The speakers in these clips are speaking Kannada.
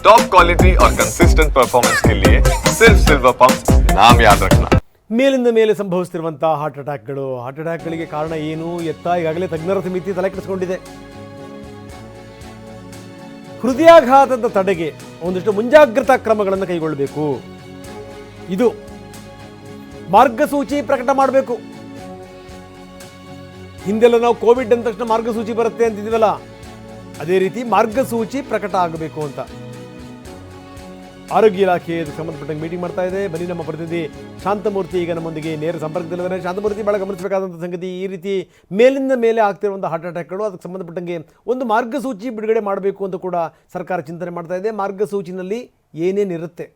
टॉप क्वालिटी और कंसिस्टेंट परफॉर्मेंस के लिए सिर्फ सिल्वर पंप नाम याद रखना ಮೇಲಿಂದ ಮೇಲೆ ಸಂಭವಿಸ್ತಿರುವಂಥ ಹಾರ್ಟ್ ಅಟ್ಯಾಕ್ಗಳು ಹಾರ್ಟ್ ಅಟ್ಯಾಕ್ಗಳಿಗೆ ಕಾರಣ ಏನು ಎತ್ತ ಈಗಾಗಲೇ ತಜ್ಞರ ಸಮಿತಿ ತಲೆ ಕೆಡಿಸ್ಕೊಂಡಿದೆ ಹೃದಯಾಘಾತದ ತಡೆಗೆ ಒಂದಿಷ್ಟು ಮುಂಜಾಗ್ರತಾ ಕ್ರಮಗಳನ್ನು ಕೈಗೊಳ್ಳಬೇಕು ಇದು ಮಾರ್ಗಸೂಚಿ ಪ್ರಕಟ ಮಾಡಬೇಕು ಹಿಂದೆಲ್ಲ ನಾವು ಕೋವಿಡ್ ಅಂದ ತಕ್ಷಣ ಮಾರ್ಗಸೂಚಿ ಬರುತ್ತೆ ಅಂತಿದ್ವಲ್ಲ ಅದೇ ರೀತಿ ಮಾರ್ಗಸೂಚಿ ಪ್ರಕಟ ಆಗಬೇಕು ಅಂತ ಆರೋಗ್ಯ ಇಲಾಖೆ ಇದಕ್ಕೆ ಸಂಬಂಧಪಟ್ಟಂಗೆ ಮೀಟಿಂಗ್ ಮಾಡ್ತಾ ಇದೆ. ಬನ್ನಿ ನಮ್ಮ ಪ್ರತಿನಿಧಿ ಶಾಂತಮೂರ್ತಿ ಈಗ ನಮ್ಮೊಂದಿಗೆ ನೇರ ಸಂಪರ್ಕದಲ್ಲಿದ್ದಾರೆ ಶಾಂತಮೂರ್ತಿ ಭಾಳ ಗಮನಿಸಬೇಕಾದಂಥ ಸಂಗತಿ ಈ ರೀತಿ ಮೇಲಿಂದ ಮೇಲೆ ಆಗ್ತಿರುವಂಥ ಹಾರ್ಟ್ ಅಟ್ಯಾಕ್ಗಳು ಅದಕ್ಕೆ ಸಂಬಂಧಪಟ್ಟಂಗೆ ಒಂದು ಮಾರ್ಗಸೂಚಿ ಬಿಡುಗಡೆ ಮಾಡಬೇಕು ಅಂತ ಕೂಡ ಸರ್ಕಾರ ಚಿಂತನೆ ಮಾಡ್ತಾ ಇದೆ. ಮಾರ್ಗಸೂಚಿನಲ್ಲಿ ಏನೇನಿರುತ್ತೆ?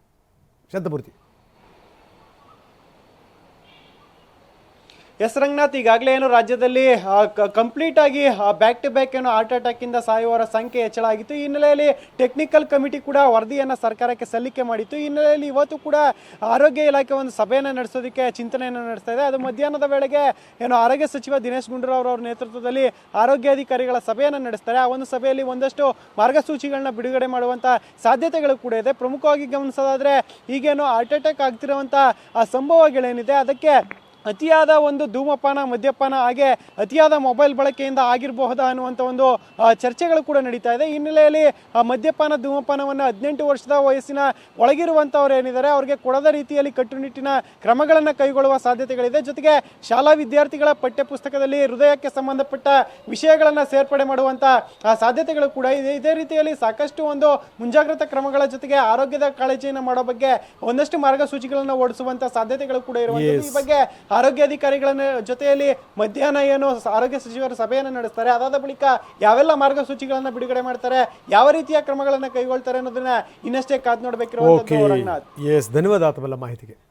ಶಾಂತಮೂರ್ತಿ. ಎಸ್ ರಂಗನಾಥ್ ಈಗಾಗಲೇ ಏನು ರಾಜ್ಯದಲ್ಲಿ ಕಂಪ್ಲೀಟ್ ಆಗಿ ಬ್ಯಾಕ್ ಟು ಬ್ಯಾಕ್ ಏನು ಹಾರ್ಟ್ ಅಟ್ಯಾಕ್ ಇಂದ ಸಾಯುವವರ ಸಂಖ್ಯೆ ಹೆಚ್ಚಳ ಆಗಿತ್ತು. ಈ ಹಿನ್ನೆಲೆಯಲ್ಲಿ ಟೆಕ್ನಿಕಲ್ ಕಮಿಟಿ ಕೂಡ ವರದಿಯನ್ನು ಸರ್ಕಾರಕ್ಕೆ ಸಲ್ಲಿಕೆ ಮಾಡಿತ್ತು. ಈ ಹಿನ್ನೆಲೆಯಲ್ಲಿ ಇವತ್ತು ಕೂಡ ಆರೋಗ್ಯ ಇಲಾಖೆ ಒಂದು ಸಭೆಯನ್ನು ನಡೆಸೋದಕ್ಕೆ ಚಿಂತನೆಯನ್ನು ನಡೆಸ್ತಾ ಇದೆ. ಅದು ಮಧ್ಯಾಹ್ನದ ವೇಳೆಗೆ ಏನು ಆರೋಗ್ಯ ಸಚಿವ ದಿನೇಶ್ ಗುಂಡೂರಾವ್ ಅವರ ನೇತೃತ್ವದಲ್ಲಿ ಆರೋಗ್ಯಾಧಿಕಾರಿಗಳ ಸಭೆಯನ್ನು ನಡೆಸ್ತಾರೆ. ಆ ಒಂದು ಸಭೆಯಲ್ಲಿ ಒಂದಷ್ಟು ಮಾರ್ಗಸೂಚಿಗಳನ್ನ ಬಿಡುಗಡೆ ಮಾಡುವಂಥ ಸಾಧ್ಯತೆಗಳು ಕೂಡ ಇದೆ. ಪ್ರಮುಖವಾಗಿ ಗಮನಿಸೋದಾದ್ರೆ ಈಗೇನು ಹಾರ್ಟ್ ಅಟ್ಯಾಕ್ ಆಗ್ತಿರುವಂಥ ಆ, ಸಂಭವಗಳೇನಿದೆ, ಅದಕ್ಕೆ ಅತಿಯಾದ ಒಂದು ಧೂಮಪಾನ ಮದ್ಯಪಾನ ಹಾಗೆ ಅತಿಯಾದ ಮೊಬೈಲ್ ಬಳಕೆಯಿಂದ ಆಗಿರಬಹುದಾ ಅನ್ನುವಂಥ ಒಂದು ಚರ್ಚೆಗಳು ಕೂಡ ನಡೀತಾ ಇದೆ. ಈ ಹಿನ್ನೆಲೆಯಲ್ಲಿ ಮದ್ಯಪಾನ ಧೂಮಪಾನವನ್ನು ಹದಿನೆಂಟು ವರ್ಷದ ವಯಸ್ಸಿನ ಒಳಗಿರುವಂಥವ್ರು ಏನಿದ್ದಾರೆ ಅವರಿಗೆ ಕೊಡದ ರೀತಿಯಲ್ಲಿ ಕಟ್ಟುನಿಟ್ಟಿನ ಕ್ರಮಗಳನ್ನು ಕೈಗೊಳ್ಳುವ ಸಾಧ್ಯತೆಗಳಿದೆ. ಜೊತೆಗೆ ಶಾಲಾ ವಿದ್ಯಾರ್ಥಿಗಳ ಪಠ್ಯಪುಸ್ತಕದಲ್ಲಿ ಹೃದಯಕ್ಕೆ ಸಂಬಂಧಪಟ್ಟ ವಿಷಯಗಳನ್ನು ಸೇರ್ಪಡೆ ಮಾಡುವಂಥ ಸಾಧ್ಯತೆಗಳು ಕೂಡ ಇದೆ. ಇದೇ ರೀತಿಯಲ್ಲಿ ಸಾಕಷ್ಟು ಒಂದು ಮುಂಜಾಗ್ರತಾ ಕ್ರಮಗಳ ಜೊತೆಗೆ ಆರೋಗ್ಯದ ಕಾಳಜಿಯನ್ನು ಮಾಡೋ ಬಗ್ಗೆ ಒಂದಷ್ಟು ಮಾರ್ಗಸೂಚಿಗಳನ್ನು ಓಡಿಸುವಂತ ಸಾಧ್ಯತೆಗಳು ಕೂಡ ಇರುವಂತಹ ಈ ಬಗ್ಗೆ ಆರೋಗ್ಯಾಧಿಕಾರಿಗಳನ್ನ ಜೊತೆಯಲ್ಲಿ ಮಧ್ಯಾಹ್ನ ಏನು ಆರೋಗ್ಯ ಸಚಿವರ ಸಭೆಯನ್ನು ನಡೆಸ್ತಾರೆ. ಅದಾದ ಬಳಿಕ ಯಾವೆಲ್ಲ ಮಾರ್ಗಸೂಚಿಗಳನ್ನ ಬಿಡುಗಡೆ ಮಾಡ್ತಾರೆ ಯಾವ ರೀತಿಯ ಕ್ರಮಗಳನ್ನ ಕೈಗೊಳ್ತಾರೆ ಅನ್ನೋದನ್ನ ಇನ್ನಷ್ಟೇ ಕಾದ್ ನೋಡ್ಬೇಕಿರುವಂತದ್ದು ರಂಗನಾಥ್ ಎಸ್ ಧನ್ಯವಾದ ಮಾಹಿತಿಗೆ.